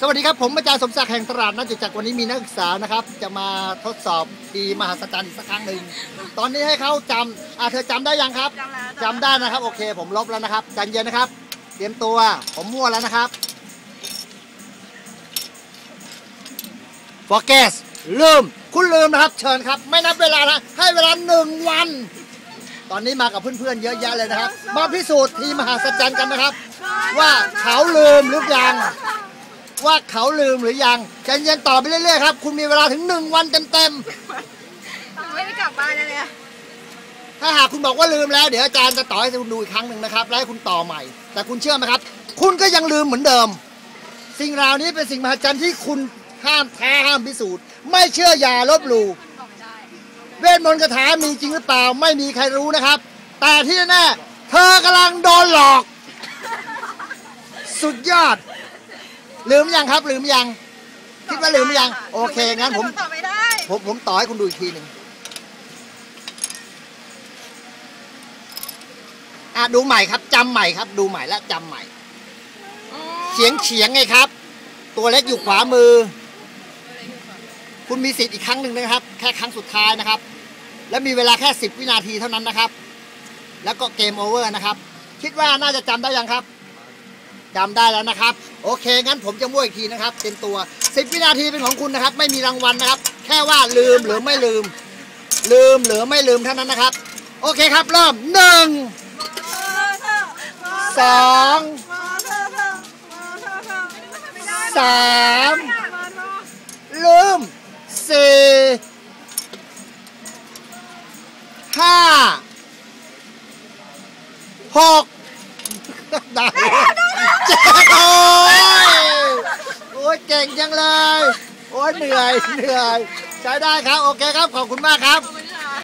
สวัสดีครับ ผมอาจารย์สมศักดิ์แห่งตลาดนัดจตุจักรวันนี้มีนักศึกษานะครับ จะมาทดสอบดีมหัศจรรย์อีกสักครั้งหนึ่งตอนนี้ให้เขาจำอะเธอจำได้ยังครับจำแล้วจำได้นะครับ โอเค ผมลบแล้วนะครับใจเย็นนะครับ เตรียมตัว ผมมั่วแล้วนะครับ for guess ลืม คุณลืมนะครับ เชิญครับ ไม่นับเวลานะ ให้เวลาหนึ่งวัน ตอนนี้มากับเพื่อนๆเยอะแยะเลยนะครับ มาพิสูจน์ทีมหาสัจจรรย์กันนะครับ ว่าเขาลืมหรือยัง ว่าเขาลืมหรือยังใจเย็นต่อไปเรื่อยๆครับ คุณมีเวลาถึงหนึ่งวันเต็มๆไม่ได้กลับบ้านเลยเนี่ยถ้าหากคุณบอกว่าลืมแล้ว เดี๋ยวอาจารย์จะต่อให้คุณดูอีกครั้งหนึ่งนะครับ แล้วให้คุณต่อใหม่ แต่คุณเชื่อไหมครับ คุณก็ยังลืมเหมือนเดิม สิ่งราวนี้เป็นสิ่งมหัศจรรย์ที่คุณห้ามแท้ห้ามพิสูจน์ ไม่เชื่ออย่าลบหลู่ บอกไม่ได้ เวทมนต์คาถามีจริงหรือเปล่าไม่มีใครรู้นะครับ แต่ที่แน่ๆเธอกำลังโดนหลอก สุดยอด ลืมยังครับ ลืมยัง คิดว่าลืมยัง โอเค งั้นผม ตอบไม่ได้ ผมผมต่อให้คุณดูอีกทีหนึ่งอะดูใหม่ครับจำใหม่ครับ ดูใหม่และจำใหม่ เฉียงเฉียงไงครับ ตัวเล็กอยู่ขวามือ คุณมีสิทธิ์อีกครั้งหนึ่งนะครับ แค่ครั้งสุดท้ายนะครับ และมีเวลาแค่สิบวินาทีเท่านั้นนะครับ แล้วก็เกมโอเวอร์นะครับ คิดว่าน่าจะจำได้ยังครับ จำได้แล้วนะครับ โอเค งั้นผมจะมั่วอีกทีนะครับเต็มตัวสิบวินาทีเป็นของคุณนะครับ ไม่มีรางวัลนะครับ แค่ว่าลืมหรือไม่ลืม ลืมหรือไม่ลืมเท่านั้นนะครับ โอเคครับเริ่มหนึ่งสองสามลืมสี่ห้าหกได้ เจ็ดโอ้ยโอ้ยเก่งจังเลย โอ้ยเหนื่อยเหนื่อย ใช้ได้ครับ โอเคครับ ขอบคุณมากครับ